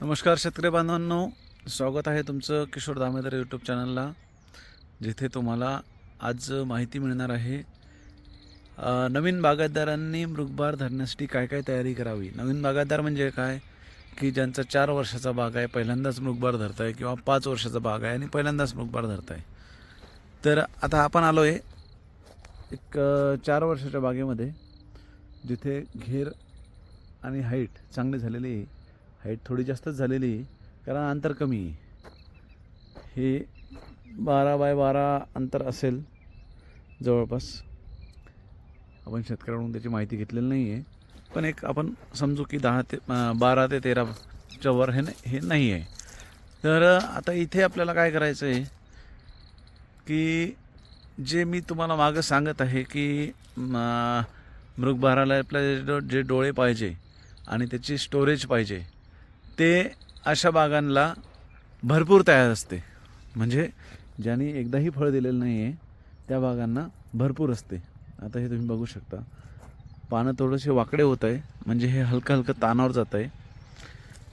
नमस्कार शेतकरी बांधवांनो स्वागत आहे तुमचं किशोर दामेदर यूट्यूब चॅनलला जिथे तुम्हाला आज माहिती मिळणार आहे नवीन बागायतदारांनी मृगबार धरण्यासाठी काय काय तयारी करावी? नवीन बागायतदार म्हणजे काय? की ज्यांचा चार वर्षाचा बाग आहे पहिल्यांदाच मृगबार धरत आहे किंवा पाच वर्षाचा बाग आहे आणि पहिल्यांदाच मृगबार धरत आहे तर आता आपण आलो आहे एक चार वर्षाच्या बागेमध्ये जिथे घेर आणि हाईट चांगली झालेली आहे. हाईट थोडी जास्तच झालेली आहे कारण अंतर कमी आहे. हे बारा बाय बारा अंतर असेल जवळपास. आपण शेतकऱ्याकडून त्याची माहिती घेतलेली नाही आहे पण एक आपण समजू की दहा ते बारा ते तेराच्या वर हे न- हे नाही आहे तर आता इथे आपल्याला काय करायचं आहे की जे मी तुम्हाला मागं सांगत आहे की मृगभाराला आपल्या जे डोळे पाहिजे आणि त्याची स्टोरेज पाहिजे ते अशा बागांना भरपूर तयार असते. म्हणजे ज्यांनी एकदाही फळ दिलेलं नाही आहे त्या बागांना भरपूर असते. आता हे तुम्ही बघू शकता. पानं थोडेसे वाकडे होत आहे म्हणजे हे हलकं हलकं तानावर जात आहे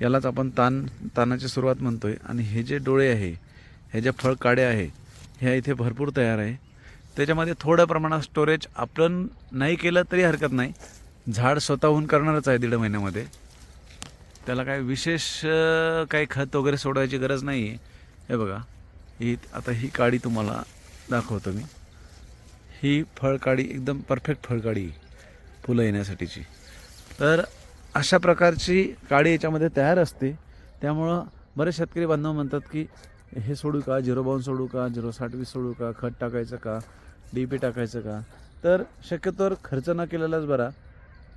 यालाच आपण तान तानाची सुरुवात म्हणतो आहे आणि हे जे डोळे आहे हे जे फळ काडे आहे ह्या इथे भरपूर तयार आहे. त्याच्यामध्ये थोड्या प्रमाणात स्टोरेज आपण नाही केलं तरी हरकत नाही. झाड स्वतःहून करणारच आहे दीड महिन्यामध्ये. त्याला काय विशेष काही खत वगैरे सोडायची गरज नाही आहे हे बघा ही आता ही काडी तुम्हाला दाखवतो मी. ही फळकाडी एकदम परफेक्ट फळकाडी फुलं येण्यासाठीची. तर अशा प्रकारची काडी याच्यामध्ये तयार असते. त्यामुळं बरेच शेतकरी बांधव म्हणतात की हे सोडू का? झिरो बाऊन सोडू का? झिरो साठवीस सोडू का? खत टाकायचं का? डी पी टाकायचं का? तर शक्यतोवर खर्च न केलेलाच बरा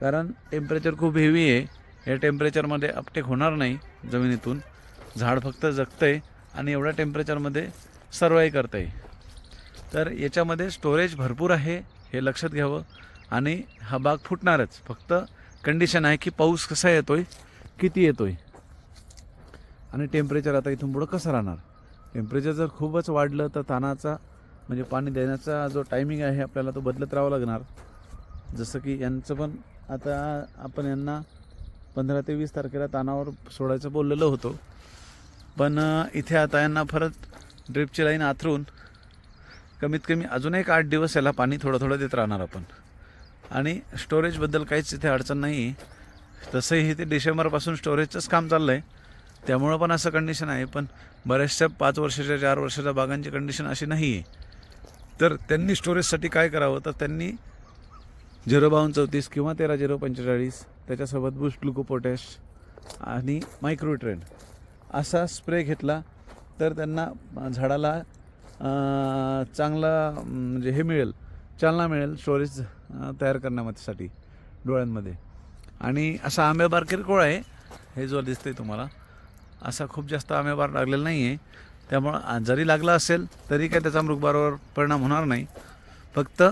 कारण टेम्परेचर खूप हेवी आहे. या टेम्परेचरमध्ये अपटेक होणार नाही जमिनीतून. झाड फक्त जगतं आहे आणि एवढ्या टेम्परेचरमध्ये सर्वाई करता आहे तर याच्यामध्ये स्टोरेज भरपूर आहे हे लक्षात घ्यावं. आणि हा बाग फुटणारच. फक्त कंडिशन आहे की पाऊस कसा येतो आहे किती येतो आहे आणि टेम्परेचर आता इथून पुढं कसं राहणार? टेम्परेचर जर खूपच वाढलं तर तानाचा म्हणजे पाणी देण्याचा जो टायमिंग आहे आपल्याला तो बदलत राहावा लागणार. जसं की यांचं पण आता आपण यांना पंधरा ते वीस तारखेला तानावर सोडायचं बोललेलं होतं. पण इथे आता यांना परत ड्रिपची लाईन आथरून कमीत कमी अजून एक आठ दिवस याला पाणी थोडं थोडं देत राहणार आपण. आणि स्टोरेजबद्दल काहीच इथे अडचण नाही आहे तसंही ते डिसेंबरपासून स्टोरेजचंच काम चाललं आहे त्यामुळं पण असं कंडिशन आहे. पण बऱ्याचशा पाच वर्षाच्या चार वर्षाच्या बागांची कंडिशन अशी नाही आहे तर त्यांनी स्टोरेजसाठी काय करावं? तर त्यांनी झिरो बावन्न चौतीस किंवा तेरा झिरो पंचेचाळीस त्याच्यासोबत बुस्ट ग्लुकोपोटॅश आणि मायक्रोट्रेन असा स्प्रे घेतला तर त्यांना झाडाला चांगला म्हणजे हे मिळेल चालना मिळेल स्टोरेज तयार करण्यासाठी डोळ्यांमध्ये. आणि असा आंब्याबार किरकोळ आहे हे जो दिसतंय तुम्हाला असा खूप जास्त आंब्याबार लागलेला नाही आहे त्यामुळं जरी लागला असेल तरी काय त्याचा मृगबारावर परिणाम होणार नाही. फक्त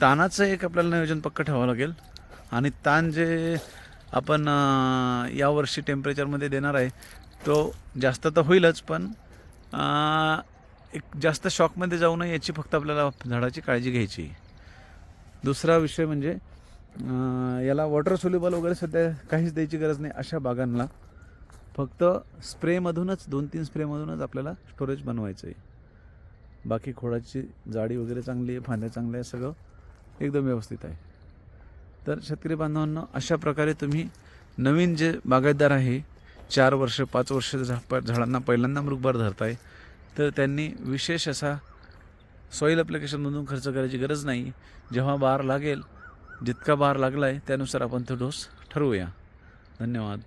तानाचं एक आपल्याला नियोजन पक्क ठेवावं लागेल. आणि ताण जे आपण यावर्षी टेम्परेचरमध्ये देणार आहे तो जास्त तर होईलच पण एक जास्त शॉकमध्ये जाऊ नये याची फक्त आपल्याला झाडाची काळजी घ्यायची दुसरा विषय म्हणजे याला वॉटर सोल्युबल वगैरे सध्या काहीच द्यायची गरज नाही अशा बागांना. फक्त स्प्रेमधूनच दोन तीन स्प्रेमधूनच आपल्याला स्टोरेज बनवायचं आहे बाकी खोडाची जाडी वगैरे चांगली आहे फांद्या चांगल्या आहे सगळं. एकदम व्यवस्थित आहे. तर शेतकरी बांधवांना अशा प्रकारे तुम्ही नवीन जे बागायतदार आहे चार वर्ष पाच वर्ष झा प- झाडांना पहिल्यांदा मृगबार धरताय तर त्यांनी विशेष असा सॉईल ॲप्लिकेशनमधून खर्च करायची गरज नाही. जेव्हा बार लागेल जितका बार लागला आहे त्यानुसार आपण तो डोस ठरवूया. धन्यवाद.